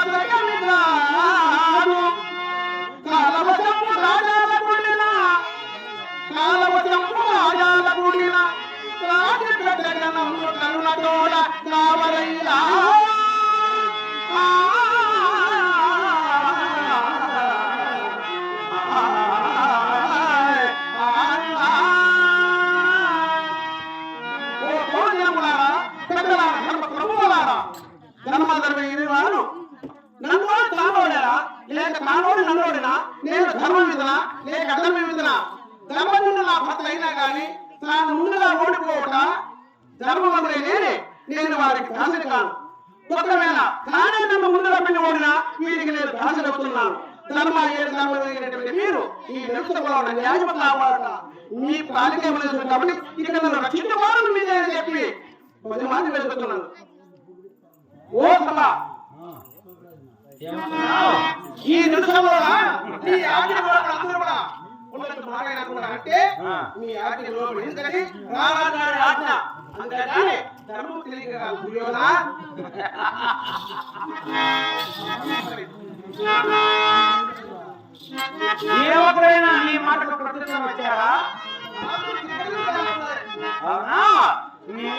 বানায় పది మంది వెతుకుతున్నాను ఓ సభ. ఈ నిమిషంలో మీ ఆజ్ఞ అందరూ కూడా ఉన్నట్టు అంటే మీ ఆజ్ఞ లోపలి ఎందుకని రారాజారి ఆజ్ఞ. అంతేగాని ధర్మం తెలియక కాదు, దుర్యోధన ఏ ఒక్కరైనా నీ మాటకు ప్రత్యుత్తరం వచ్చారా అవునా? ఏ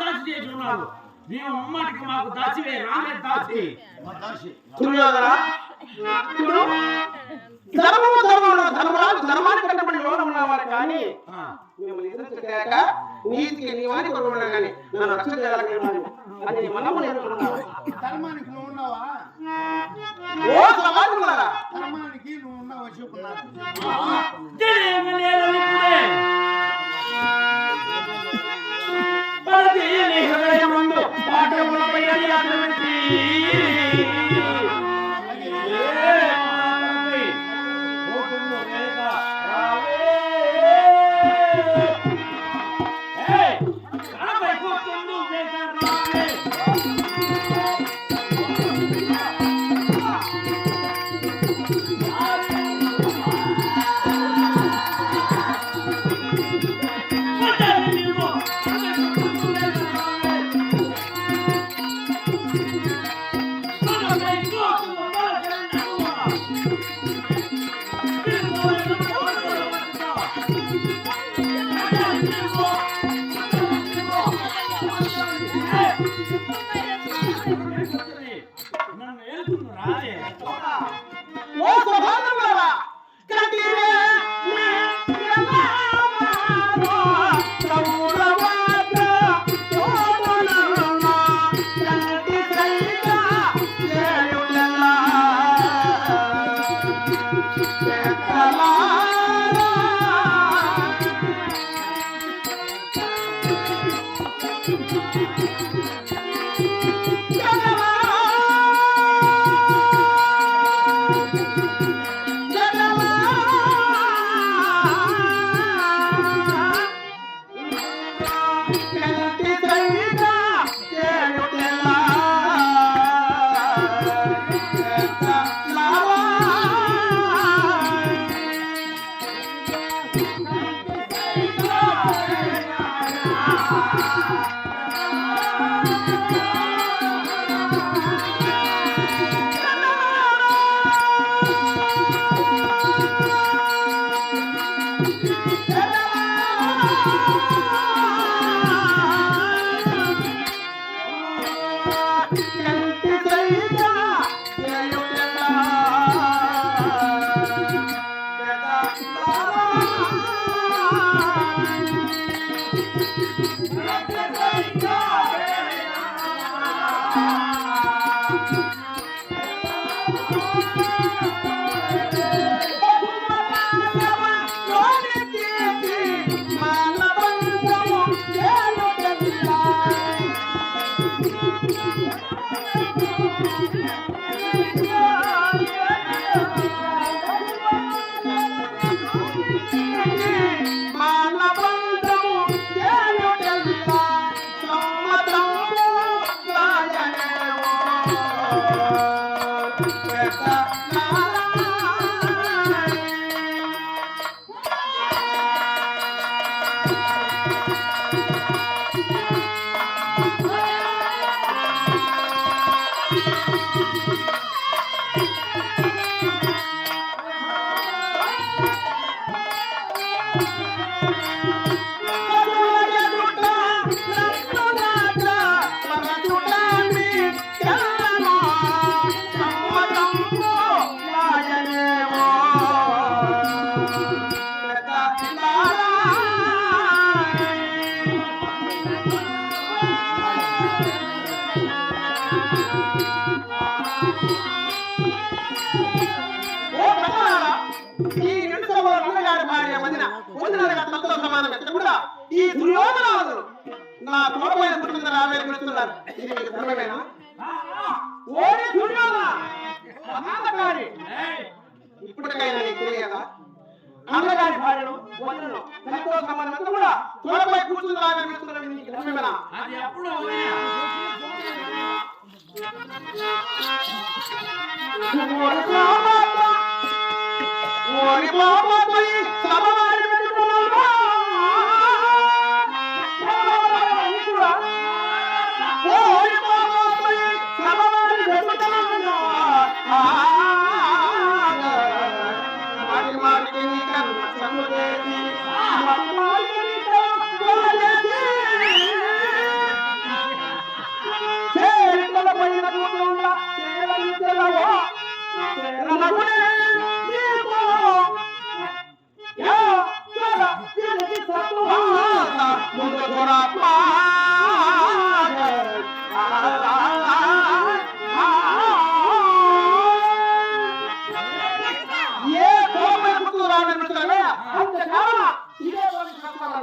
దాచి చేసి ఉన్నాడు మేము అమ్మాటికి మాకు దాచివే రామే దాచి. దుర్యోధన ధర్మము ధర్మము ధర్మరాజు ధర్మానికి కట్టబడి లోన ఉన్నవారు కానీ మిమ్మల్ని ఎదుర్కొలేక నీతికి నీవాని కొడుకున్నా కానీ నన్ను రక్షణ చేయాలనుకున్నాను అది మనము నేర్చుకున్నాను ధర్మానికి నువ్వు ఉన్నావా? ఓ సమాజములారా ధర్మానికి నువ్వు ఉన్నావా? చెప్పు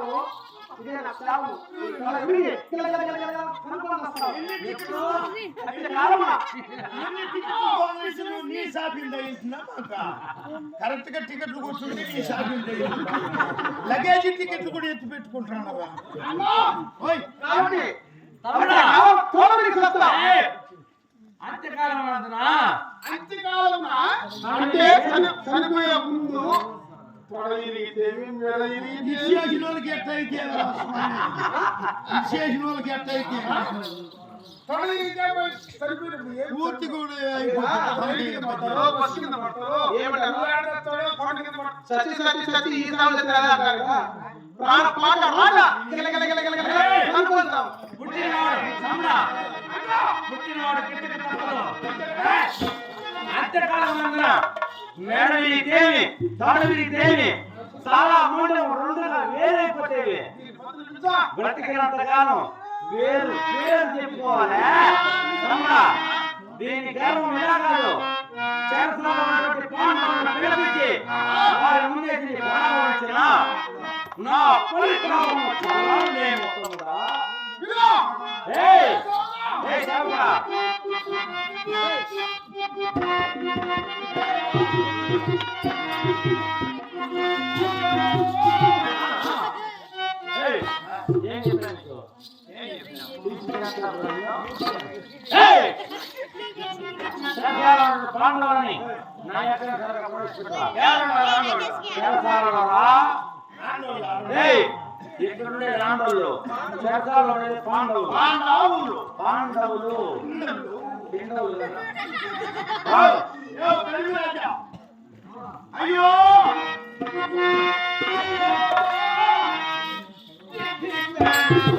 వస్తావు. నీ షాపింగ్ చేయించినా కరెక్ట్గా టికెట్లు కూర్చుంటే నీ షాపింగ్ లగేజ్ టికెట్లు కూడా ఎత్తి అంతకాలం సత్తా. అంత్యకాలం అంత్యకాలమున అంటే చని- చనిపోయే ముందు తొడ ఇరిగితేమి, మెడ ఇరిగితేమి. విశేషణ వాళ్ళకి స్వామి. విశేషణ వాళ్ళకి ఎట్లయితే తొడ ఇరిగితే ఏం పూర్తి కూడా పడతారు, బస్సు కింద పడతారు. ఏమంటారు? కింద పడతారు. ఈ సాగు. ప్రాణ పాట అనుకుంటాం. పుట్టినవాడు పుట్టినవాడు తప్పదు. అంటున్న మేడ విరిగితేమి తోడ విరిగితేమి చాలా మూడు రెండుగా వేరైపోతేవి బ్రతికినంత కాలం వేరు పేరు చెప్పుకోవాలి దీని గర్వం ఇలా కాదు? చేస్తున్న పాండవులను పిలిపించి వారి ముందే ప్రాణం వచ్చిన నా పరిక్రమం చాలా నేను పాండవులని నా ఎక్కడ ప్రవేశపెట్టా చేసాలరా ఏయ్ ఇక్కడ ఉండే రాండవులు ఉండేది పాండవులు పాండవులు. పాండవులు పిండవులు ఓయ్, ఏ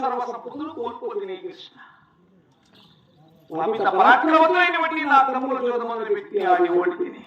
సర్వ సంపదలు కోల్పోతుంది కృష్ణ అమిత పరాక్రమతులైనటువంటి నా తమ్ముల చోద మొదలు పెట్టి ఆడి ఓడితిని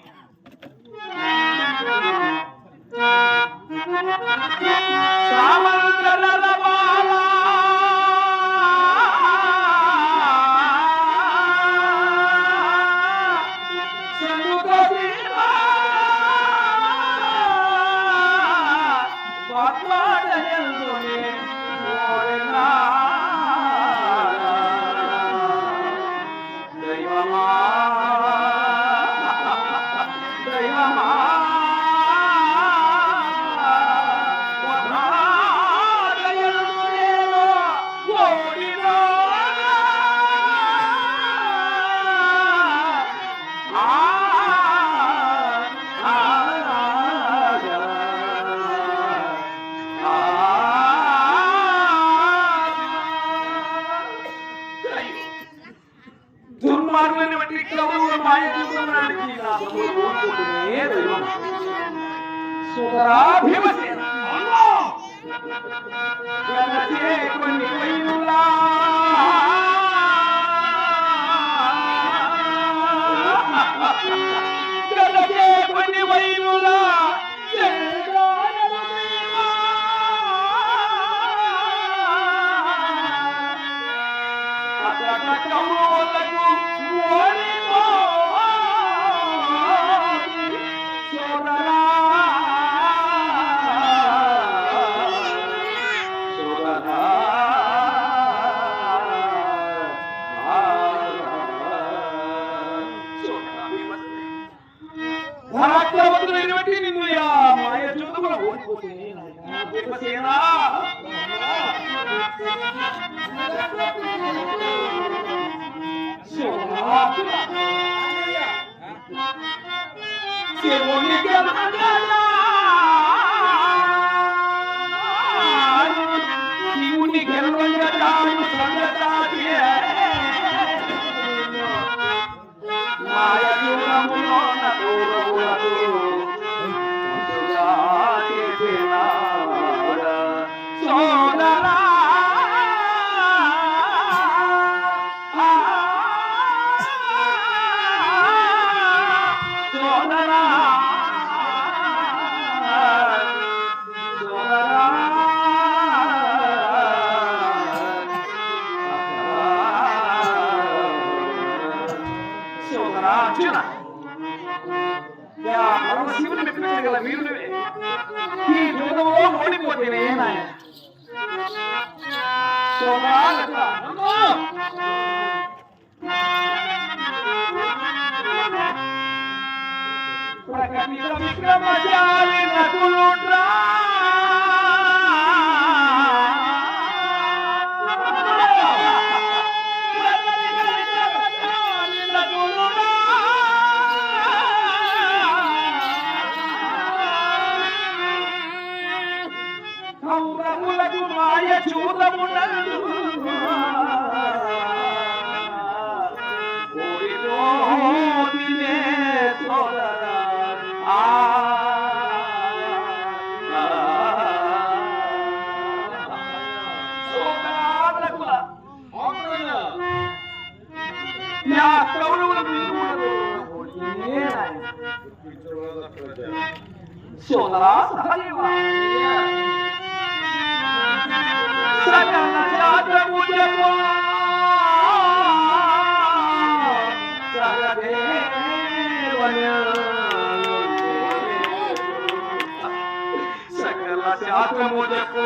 Para que mi amiga vaya a la columna. Sahdev सकल साजपो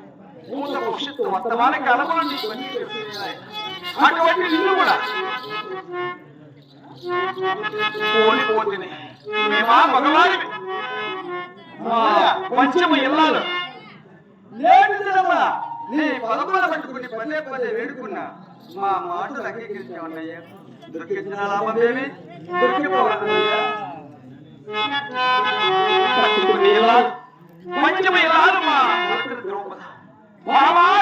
భూత భవిష్యత్తు వర్తమాన కాలంలో అటువంటి నిన్ను కూడా ఓడిపోతుంది మేమా భగవాని పంచమ ఇల్లాలు. పట్టుకుని మా మాటలు అంగీకరించామన్నయ్యా. దొరికించిన లాభమేమి దొరికిపోవాలన్నయ్యా పంచమ Wow.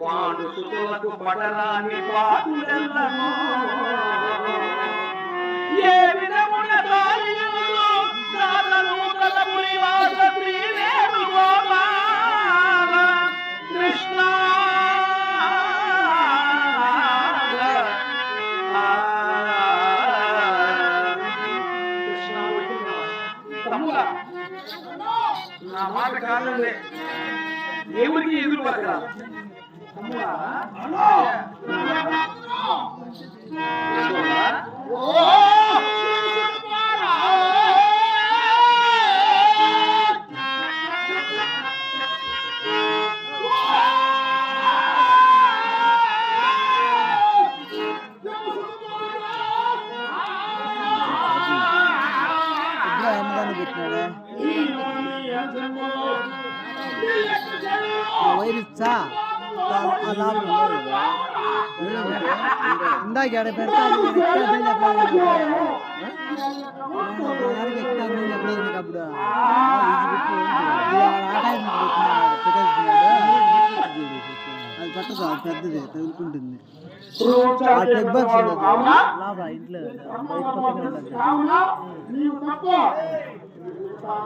పాండుసులకు పడరాని పాటులెల్లను ఏ విధమున దారి కాదను తలపురి பார்க்கலாம்.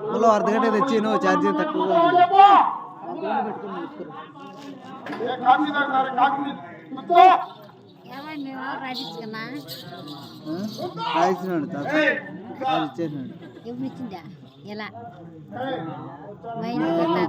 హలో అర్ధ గంట తెచ్చి నువ్వు ఛార్జింగ్ తక్కువ రాయించినాడు ఎలా?